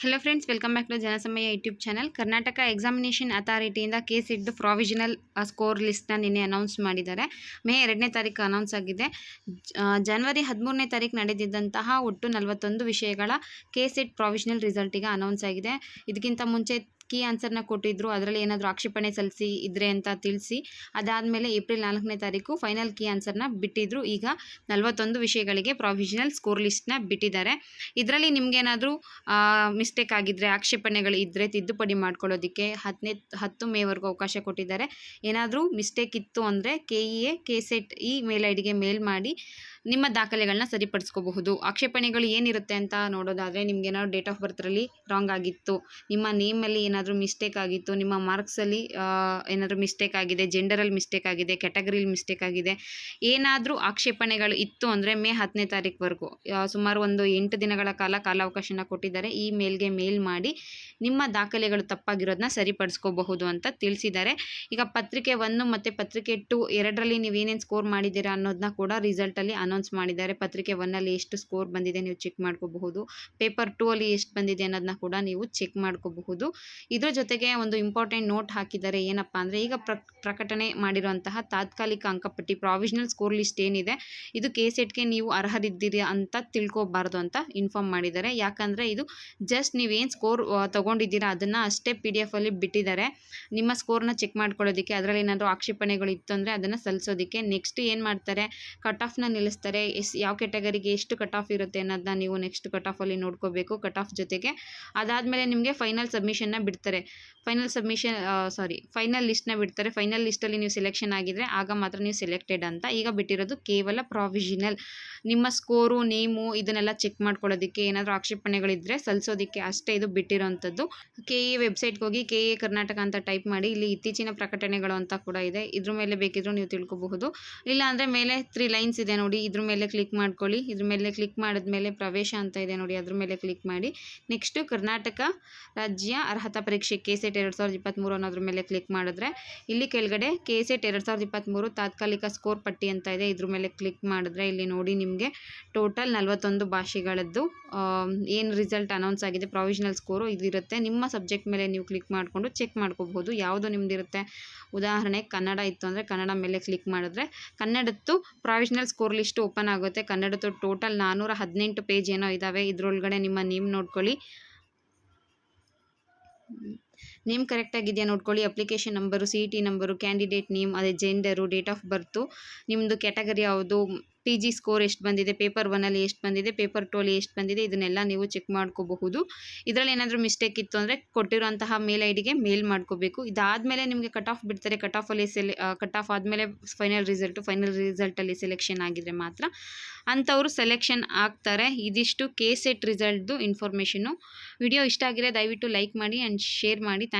Hello friends welcome back to Janasamaya YouTube channel Karnataka examination ಅಥಾರಿಟಿಯಿಂದ K ಇದ್ದು provisional score ಲಿಸ್ಟ್ನ ನಿನ್ನೆ ಅನೌನ್ಸ್ ಮಾಡಿದ್ದಾರೆ. ಮೇ ಎರಡನೇ ತಾರೀಕು ಅನೌನ್ಸ್ ಆಗಿದೆ. ಜನವರಿ ಹದಿಮೂರನೇ ತಾರೀಕು ನಡೆದಿದ್ದಂತಹ ಒಟ್ಟು ನಲವತ್ತೊಂದು ವಿಷಯಗಳ ಕೆ ಇಟ್ ಪ್ರಾವಿಷನಲ್ ರಿಸಲ್ಟಿಗೆ ಅನೌನ್ಸ್ ಆಗಿದೆ. ಇದಕ್ಕಿಂತ ಮುಂಚೆ ಕೀ ಆನ್ಸರ್ನ ಕೊಟ್ಟಿದ್ರು. ಅದರಲ್ಲಿ ಏನಾದರೂ ಆಕ್ಷೇಪಣೆ ಸಲ್ಲಿಸಿ ಇದ್ರೆ ಅಂತ ತಿಳಿಸಿ. ಅದಾದಮೇಲೆ ಏಪ್ರಿಲ್ ನಾಲ್ಕನೇ ತಾರೀಕು ಫೈನಲ್ ಕೀ ಆನ್ಸರ್ನ ಬಿಟ್ಟಿದ್ರು. ಈಗ ನಲವತ್ತೊಂದು ವಿಷಯಗಳಿಗೆ ಪ್ರಾವಿಷನಲ್ ಸ್ಕೋರ್ ಲಿಸ್ಟ್ನ ಬಿಟ್ಟಿದ್ದಾರೆ. ಇದರಲ್ಲಿ ನಿಮಗೇನಾದರೂ ಮಿಸ್ಟೇಕ್ ಆಗಿದ್ದರೆ ಆಕ್ಷೇಪಣೆಗಳು ಇದ್ದರೆ ತಿದ್ದುಪಡಿ ಮಾಡ್ಕೊಳ್ಳೋದಕ್ಕೆ ಹತ್ತನೇ, ಹತ್ತು ಮೇವರೆಗೂ ಅವಕಾಶ ಕೊಟ್ಟಿದ್ದಾರೆ. ಏನಾದರೂ ಮಿಸ್ಟೇಕ್ ಇತ್ತು ಅಂದರೆ K E A K set email I ಡಿಗೆ ಮೇಲ್ ಮಾಡಿ. ನಿಮ್ಮ ದಾಖಲೆಗಳನ್ನ ಸರಿಪಡಿಸ್ಕೋಬಹುದು. ಆಕ್ಷೇಪಣೆಗಳು ಏನಿರುತ್ತೆ ಅಂತ ನೋಡೋದಾದರೆ ನಿಮ್ಗೆ ಏನಾದ್ರು ಡೇಟ್ ಆಫ್ ಬರ್ತ್ರಲ್ಲಿ ರಾಂಗ್ ಆಗಿತ್ತು. ನಿಮ್ಮ ನೇಮಲ್ಲಿ ಏನಾದರೂ ಮಿಸ್ಟೇಕ್ ಆಗಿತ್ತು. ನಿಮ್ಮ ಮಾರ್ಕ್ಸಲ್ಲಿ ಏನಾದರೂ ಮಿಸ್ಟೇಕ್ ಆಗಿದೆ. ಜೆಂಡರಲ್ಲಿ ಮಿಸ್ಟೇಕ್ ಆಗಿದೆ. ಕ್ಯಾಟಗರಿಲಿ ಮಿಸ್ಟೇಕ್ ಆಗಿದೆ. ಏನಾದರೂ ಆಕ್ಷೇಪಣೆಗಳು ಇತ್ತು ಅಂದರೆ ಮೇ ಹತ್ತನೇ ತಾರೀಕುವರೆಗೂ ಸುಮಾರು ಒಂದು ಎಂಟು ದಿನಗಳ ಕಾಲ ಕಾಲಾವಕಾಶನ ಕೊಟ್ಟಿದ್ದಾರೆ. ಈ ಮೇಲ್ಗೆ ಮೇಲ್ ಮಾಡಿ ನಿಮ್ಮ ದಾಖಲೆಗಳು ತಪ್ಪಾಗಿರೋದನ್ನ ಸರಿಪಡಿಸ್ಕೋಬಹುದು ಅಂತ ತಿಳಿಸಿದ್ದಾರೆ. ಈಗ ಪತ್ರಿಕೆ ಒಂದು ಮತ್ತು ಪತ್ರಿಕೆ ಟು ಎರಡರಲ್ಲಿ ನೀವು ಏನೇನು ಸ್ಕೋರ್ ಮಾಡಿದ್ದೀರಾ ಅನ್ನೋದನ್ನ ಕೂಡ ರಿಸಲ್ಟಲ್ಲಿ ಅನೌನ್ಸ್ ಮಾಡಿದ್ದಾರೆ. ಪತ್ರಿಕೆ ಒನ್ನಲ್ಲಿ ಎಷ್ಟು ಸ್ಕೋರ್ ಬಂದಿದೆ ನೀವು ಚೆಕ್ ಮಾಡ್ಕೋಬಹುದು. ಪೇಪರ್ ಟೂ ಅಲ್ಲಿ ಎಷ್ಟು ಬಂದಿದೆ ಅನ್ನೋದನ್ನ ಕೂಡ ನೀವು ಚೆಕ್ ಮಾಡ್ಕೋಬಹುದು. ಇದ್ರ ಜೊತೆಗೆ ಒಂದು ಇಂಪಾರ್ಟೆಂಟ್ ನೋಟ್ ಹಾಕಿದ್ದಾರೆ. ಏನಪ್ಪ ಅಂದರೆ ಈಗ ಪ್ರ, ಪ್ರಕಟಣೆ ಮಾಡಿರುವಂತಹ ತಾತ್ಕಾಲಿಕ ಅಂಕಪಟ್ಟಿ ಪ್ರಾವಿಷನಲ್ ಸ್ಕೋರ್ ಲಿಸ್ಟ್ ಏನಿದೆ, ಇದು ಕೆ ಸೆಟ್ಗೆ ನೀವು ಅರ್ಹರಿದ್ದೀರಿ ಅಂತ ತಿಳ್ಕೊಬಾರ್ದು ಅಂತ ಇನ್ಫಾರ್ಮ್ ಮಾಡಿದ್ದಾರೆ. ಯಾಕಂದರೆ ಇದು ಜಸ್ಟ್ ನೀವೇನು ಸ್ಕೋರ್ ತೊಗೊಂಡಿದ್ದೀರಾ ಅದನ್ನು ಅಷ್ಟೇ ಪಿ ಎಫಲ್ಲಿ ಬಿಟ್ಟಿದ್ದಾರೆ. ನಿಮ್ಮ ಸ್ಕೋರ್ನ ಚೆಕ್ ಮಾಡ್ಕೊಳ್ಳೋದಕ್ಕೆ ಅದರಲ್ಲಿ ಏನಾದರೂ ಆಕ್ಷೇಪಣೆಗಳು ಇತ್ತು ಅಂದರೆ ಅದನ್ನು ಸಲ್ಲಿಸೋದಕ್ಕೆ ನೆಕ್ಸ್ಟ್ ಏನು ಮಾಡ್ತಾರೆ? ಕಟ್ ಆಫ್ನ ನಿಲ್ಲಿಸ್ತಾರೆ. ಎಸ್, ಯಾವ ಕೆಟಗರಿಗೆ ಎಷ್ಟು ಕಟ್ ಆಫ್ ಇರುತ್ತೆ ಅನ್ನೋದನ್ನ ನೀವು ನೆಕ್ಸ್ಟ್ ಕಟ್ ಆಫಲ್ಲಿ ನೋಡ್ಕೋಬೇಕು ಕಟ್ ಆಫ್ ಜೊತೆಗೆ. ಅದಾದಮೇಲೆ ನಿಮಗೆ ಫೈನಲ್ ಸಬ್ಮಿಷನ್ನ ಬಿಡ್ತಾರೆ. ಫೈನಲ್ ಸಬ್ಮಿಷನ್ ಸಾರಿ ಫೈನಲ್ ಲಿಸ್ಟ್ನ ಬಿಡ್ತಾರೆ. ಫೈನಲ್ ಲಿಸ್ಟಲ್ಲಿ ನೀವು ಸೆಲೆಕ್ಷನ್ ಆಗಿದ್ರೆ ಆಗ ಮಾತ್ರ ನೀವು ಸೆಲೆಕ್ಟೆಡ್ ಅಂತ. ಈಗ ಬಿಟ್ಟಿರೋದು ಕೇವಲ ಪ್ರಾವಿಷನಲ್ ನಿಮ್ಮ ಸ್ಕೋರು ನೇಮು ಇದನ್ನೆಲ್ಲ ಚೆಕ್ ಮಾಡ್ಕೊಳ್ಳೋದಕ್ಕೆ ಏನಾದರೂ ಆಕ್ಷೇಪಣೆಗಳಿದ್ರೆ ಸಲ್ಲಿಸೋದಕ್ಕೆ ಅಷ್ಟೇ ಇದು ಬಿಟ್ಟಿರೋವಂಥದ್ದು ಕೆ ಎ ವೆಬ್ಸೈಟ್ಗೆ ಹೋಗಿ ಕೆ ಎ ಕರ್ನಾಟಕ ಅಂತ ಟೈಪ್ ಮಾಡಿ, ಇಲ್ಲಿ ಇತ್ತೀಚಿನ ಪ್ರಕಟಣೆಗಳು ಅಂತ ಕೂಡ ಇದೆ. ಇದ್ರ ಮೇಲೆ ಬೇಕಿದ್ರೂ ನೀವು ತಿಳ್ಕೊಬಹುದು. ಇಲ್ಲ ಅಂದರೆ ಮೇಲೆ ತ್ರೀ ಲೈನ್ಸ್ ಇದೆ ನೋಡಿ. ಇದ್ರ ಮೇಲೆ ಕ್ಲಿಕ್ ಮಾಡ್ಕೊಳ್ಳಿ. ಇದ್ರ ಮೇಲೆ ಕ್ಲಿಕ್ ಮಾಡಿದ್ಮೇಲೆ ಪ್ರವೇಶ ಅಂತ ಇದೆ ನೋಡಿ, ಅದ್ರ ಮೇಲೆ ಕ್ಲಿಕ್ ಮಾಡಿ. ನೆಕ್ಸ್ಟು ಕರ್ನಾಟಕ ರಾಜ್ಯ ಅರ್ಹತಾ ಪರೀಕ್ಷೆ ಕೆ ಸೆಟ್ ಎರಡು ಸಾವಿರದ ಇಪ್ಪತ್ತ್ಮೂರು ಅನ್ನೋದ್ರ ಮೇಲೆ ಕ್ಲಿಕ್ ಮಾಡಿದ್ರೆ, ಇಲ್ಲಿ ಕೆಳಗಡೆ ಕೆ ಸೆಟ್ ಎರಡು ಸಾವಿರದ ಇಪ್ಪತ್ತ್ಮೂರು ತಾತ್ಕಾಲಿಕ ಸ್ಕೋರ್ ಪಟ್ಟಿ ಅಂತ ಇದೆ. ಇದ್ರ ಮೇಲೆ ಕ್ಲಿಕ್ ಮಾಡಿದ್ರೆ ಇಲ್ಲಿ ನೋಡಿ ನಿಮಗೆ ಟೋಟಲ್ ನಲವತ್ತೊಂದು ಭಾಷೆಗಳದ್ದು ಏನು ರಿಸಲ್ಟ್ ಅನೌನ್ಸ್ ಆಗಿದೆ ಪ್ರೊವಿಷನಲ್ ಸ್ಕೋರು ಇದಿರುತ್ತೆ. ನಿಮ್ಮ ಸಬ್ಜೆಕ್ಟ್ ಮೇಲೆ ನೀವು ಕ್ಲಿಕ್ ಮಾಡಿಕೊಂಡು ಚೆಕ್ ಮಾಡ್ಕೋಬಹುದು. ಯಾವುದು ನಿಮ್ದಿರುತ್ತೆ? ಉದಾಹರಣೆ ಕನ್ನಡ ಇತ್ತು ಅಂದರೆ ಕನ್ನಡ ಮೇಲೆ ಕ್ಲಿಕ್ ಮಾಡಿದ್ರೆ, ಕನ್ನಡದ್ದು ಪ್ರೊವಿಷನಲ್ ಸ್ಕೋರ್ ಲಿಸ್ಟ್ ಓಪನ್ ಆಗುತ್ತೆ? ಕನ್ನಡದ ಟೋಟಲ್ ನಾನ್ನೂರ ಹದಿನೆಂಟು ಪೇಜ್ ಏನೋ ಇದ್ದಾವೆ ಇದ್ರೊಳಗಡೆ ನಿಮ್ಮ ನೇಮ್ ನೋಡ್ಕೊಳ್ಳಿ. ನೇಮ್ ಕರೆಕ್ಟಾಗಿದೆಯಾ ನೋಡ್ಕೊಳ್ಳಿ. Application number C E T number candidate name ಅದೇ ಜೆಂಡರು ಡೇಟ್ ಆಫ್ ಬರ್ತು ನಿಮ್ಮದು ಕ್ಯಾಟಗರಿ ಯಾವುದು ಪಿ ಜಿ ಸ್ಕೋರ್ ಎಷ್ಟು ಬಂದಿದೆ ಪೇಪರ್ ಒನ್ನಲ್ಲಿ ಎಷ್ಟು ಬಂದಿದೆ ಪೇಪರ್ ಟೂ ಅಲ್ಲಿ ಎಷ್ಟು ಬಂದಿದೆ, ಇದನ್ನೆಲ್ಲ ನೀವು ಚೆಕ್ ಮಾಡ್ಕೋಬಹುದು. ಇದರಲ್ಲಿ ಏನಾದರೂ ಮಿಸ್ಟೇಕ್ ಇತ್ತು ಅಂದರೆ ಕೊಟ್ಟಿರುವಂತಹ ಮೇಲ್ ಐ ಡಿಗೆ ಮೇಲ್ ಮಾಡ್ಕೋಬೇಕು. ಇದಾದಮೇಲೆ ನಿಮಗೆ ಕಟ್ ಆಫ್ ಬಿಡ್ತಾರೆ. ಕಟ್ ಆಫಲ್ಲಿ ಸೆಲೆ ಕಟ್ ಆಫ್ ಆದಮೇಲೆ ಫೈನಲ್ ರಿಸಲ್ಟು ಫೈನಲ್ ರಿಸಲ್ಟಲ್ಲಿ ಸೆಲೆಕ್ಷನ್ ಆಗಿದ್ರೆ ಮಾತ್ರ ಅಂಥವರು ಸೆಲೆಕ್ಷನ್ ಆಗ್ತಾರೆ. ಇದಿಷ್ಟು ಕೆ ಸೆಟ್ ರಿಸಲ್ಟ್ದು ಇನ್ಫಾರ್ಮೇಷನು ವಿಡಿಯೋ ಇಷ್ಟ ಆಗಿದೆ ದಯವಿಟ್ಟು ಲೈಕ್ ಮಾಡಿ ಆ್ಯಂಡ್ ಶೇರ್ ಮಾಡಿ. Thank